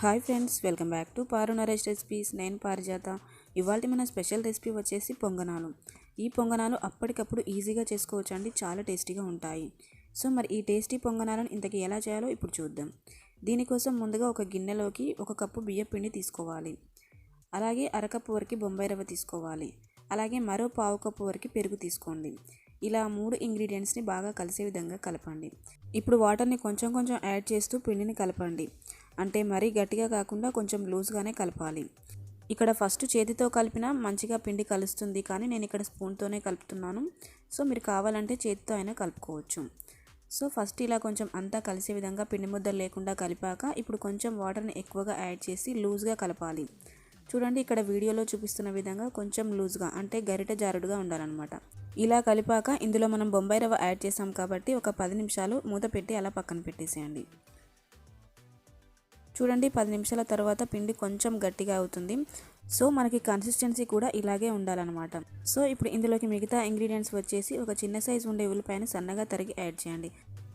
Hi friends welcome back to Paru Naresh recipes. నేను పారిజాత. ఇవాళ మన స్పెషల్ రెసిపీ వచ్చేసి పొంగనాలు. ఈ పొంగనాలు అప్పటికప్పుడు ఈజీగా చేసుకోవచ్చు అండి చాలా టేస్టీగా ఉంటాయి. సో మరి ఈ టేస్టీ పొంగనాలను ఇంతకీ ఎలా చేయాలో ఇప్పుడు చూద్దాం. దీనికోసం ముందుగా ఒక గిన్నెలోకి ఒక కప్పు బియ్యం పిండి తీసుకోవాలి. అలాగే అరకప్పు వరకు బొంబాయి రవ్వ తీసుకోవాలి. అలాగే మరో పావు కప్పు వరకు పెరుగు తీసుకోండి. ఇలా మూడు ఇంగ్రీడియంట్స్ని బాగా కలిసే విధంగా కలపండి. ఇప్పుడు వాటర్ని కొంచెం కొంచెం యాడ్ చేస్తూ పిండిని కలపండి. అంటే మరీ గట్టిగా కాకుండా కొంచెం లూజ్గానే కలపాలి. ఇక్కడ ఫస్ట్ చేతితో కలిపినా మంచిగా పిండి కలుస్తుంది కానీ నేను ఇక్కడ స్పూన్తోనే కలుపుతున్నాను. సో మీరు కావాలంటే చేతితో అయినా కలుపుకోవచ్చు. సో ఫస్ట్ ఇలా కొంచెం అంతా కలిసే విధంగా పిండి ముద్దలు లేకుండా కలిపాక ఇప్పుడు కొంచెం వాటర్ని ఎక్కువగా యాడ్ చేసి లూజ్గా కలపాలి. చూడండి ఇక్కడ వీడియోలో చూపిస్తున్న విధంగా కొంచెం లూజ్గా అంటే గరిట జారుడుగా ఉండాలన్నమాట. ఇలా కలిపాక ఇందులో మనం బొంబాయి రవ్వ యాడ్ చేసాం కాబట్టి ఒక పది నిమిషాలు మూత పెట్టి అలా పక్కన పెట్టేసేయండి. చూడండి పది నిమిషాల తర్వాత పిండి కొంచెం గట్టిగా అవుతుంది. సో మనకి కన్సిస్టెన్సీ కూడా ఇలాగే ఉండాలన్నమాట. సో ఇప్పుడు ఇందులోకి మిగతా ఇంగ్రీడియంట్స్ వచ్చేసి ఒక చిన్న సైజు ఉండే ఉల్లిపాయను సన్నగా తరిగి యాడ్ చేయండి.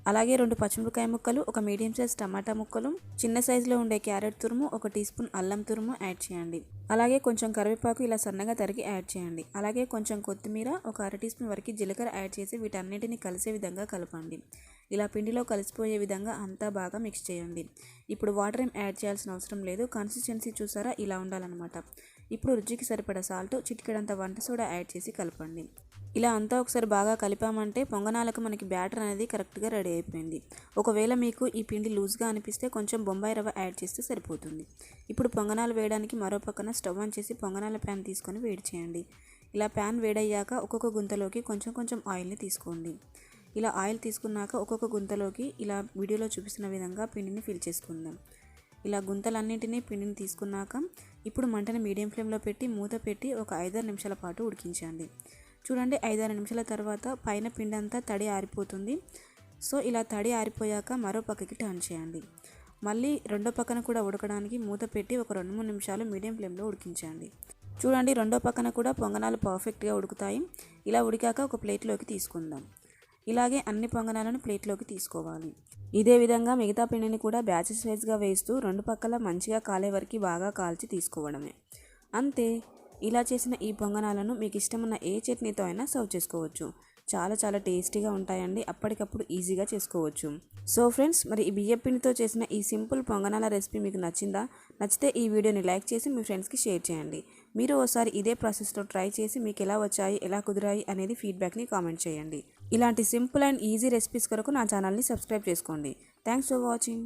అలాగే రెండు పచ్చిమిరపకాయ ముక్కలు ఒక మీడియం సైజ్ టమాటా ముక్కలు చిన్న సైజులో ఉండే క్యారెట్ తురుము ఒక టీ స్పూన్ అల్లం తురుము యాడ్ చేయండి. అలాగే కొంచెం కరివేపాకు ఇలా సన్నగా తరిగి యాడ్ చేయండి. అలాగే కొంచెం కొత్తిమీర ఒక అర టీ స్పూన్ వరకు జీలకర్ర యాడ్ చేసి వీటన్నిటిని కలిసే విధంగా కలపండి. ఇలా పిండిలో కలిసిపోయే విధంగా అంతా బాగా మిక్స్ చేయండి. ఇప్పుడు వాటర్ ఏం యాడ్ చేయాల్సిన అవసరం లేదు. కన్సిస్టెన్సీ చూసారా? ఇలా ఉండాలన్నమాట. ఇప్పుడు రుచికి సరిపడా సాల్ట్ చిటికెడంత వంట సోడా యాడ్ చేసి కలపండి. ఇలా అంతా ఒకసారి బాగా కలిపామంటే పొంగనాలకు మనకి బ్యాటర్ అనేది కరెక్ట్గా రెడీ అయిపోయింది. ఒకవేళ మీకు ఈ పిండి లూజ్గా అనిపిస్తే కొంచెం బొంబాయి రవ్వ యాడ్ చేస్తే సరిపోతుంది. ఇప్పుడు పొంగనాలు వేయడానికి మరో పక్కన స్టవ్ ఆన్ చేసి పొంగనాల ప్యాన్ తీసుకొని వేడి చేయండి. ఇలా ప్యాన్ వేడయ్యాక ఒక్కొక్క గుంతలోకి కొంచెం కొంచెం ఆయిల్ని తీసుకోండి. ఇలా ఆయిల్ తీసుకున్నాక ఒక్కొక్క గుంతలోకి ఇలా వీడియోలో చూపిస్తున్న విధంగా పిండిని ఫిల్ చేసుకుందాం. ఇలా గుంతలన్నింటినీ పిండిని తీసుకున్నాక ఇప్పుడు మంటను మీడియం ఫ్లేమ్లో పెట్టి మూత పెట్టి ఒక ఐదారు నిమిషాల పాటు ఉడికించండి. చూడండి ఐదారు నిమిషాల తర్వాత పైన పిండి అంతా తడి ఆరిపోతుంది. సో ఇలా తడి ఆరిపోయాక మరో పక్కకి టర్న్ చేయండి. మళ్ళీ రెండో పక్కన కూడా ఉడకడానికి మూత పెట్టి ఒక రెండు మూడు నిమిషాలు మీడియం ఫ్లేమ్లో ఉడికించండి. చూడండి రెండో పక్కన కూడా పొంగనాలు పర్ఫెక్ట్గా ఉడుకుతాయి. ఇలా ఉడికాక ఒక ప్లేట్లోకి తీసుకుందాం. ఇలాగే అన్ని పొంగనాలను ప్లేట్లోకి తీసుకోవాలి. ఇదే విధంగా మిగతా పిండిని కూడా బ్యాచెస్ వైజ్గా వేస్తూ రెండు పక్కల మంచిగా కాలే వరకు బాగా కాల్చి తీసుకోవడమే. అంతే ఇలా చేసిన ఈ పొంగనాలను మీకు ఇష్టమున్న ఏ చట్నీతో అయినా సర్వ్ చేసుకోవచ్చు. చాలా చాలా టేస్టీగా ఉంటాయండి అప్పటికప్పుడు ఈజీగా చేసుకోవచ్చు. సో ఫ్రెండ్స్ మరి ఈ బియ్య పిండితో చేసిన ఈ సింపుల్ పొంగనాల రెసిపీ మీకు నచ్చిందా? నచ్చితే ఈ వీడియోని లైక్ చేసి మీ ఫ్రెండ్స్కి షేర్ చేయండి. మీరు ఒకసారి ఇదే ప్రాసెస్లో ట్రై చేసి మీకు ఎలా వచ్చాయి ఎలా కుదిరాయి అనేది ఫీడ్బ్యాక్ని కామెంట్ చేయండి. ఇలాంటి సింపుల్ అండ్ ఈజీ రెసిపీస్ కొరకు నా ఛానల్ని సబ్స్క్రైబ్ చేసుకోండి. Thanks for watching.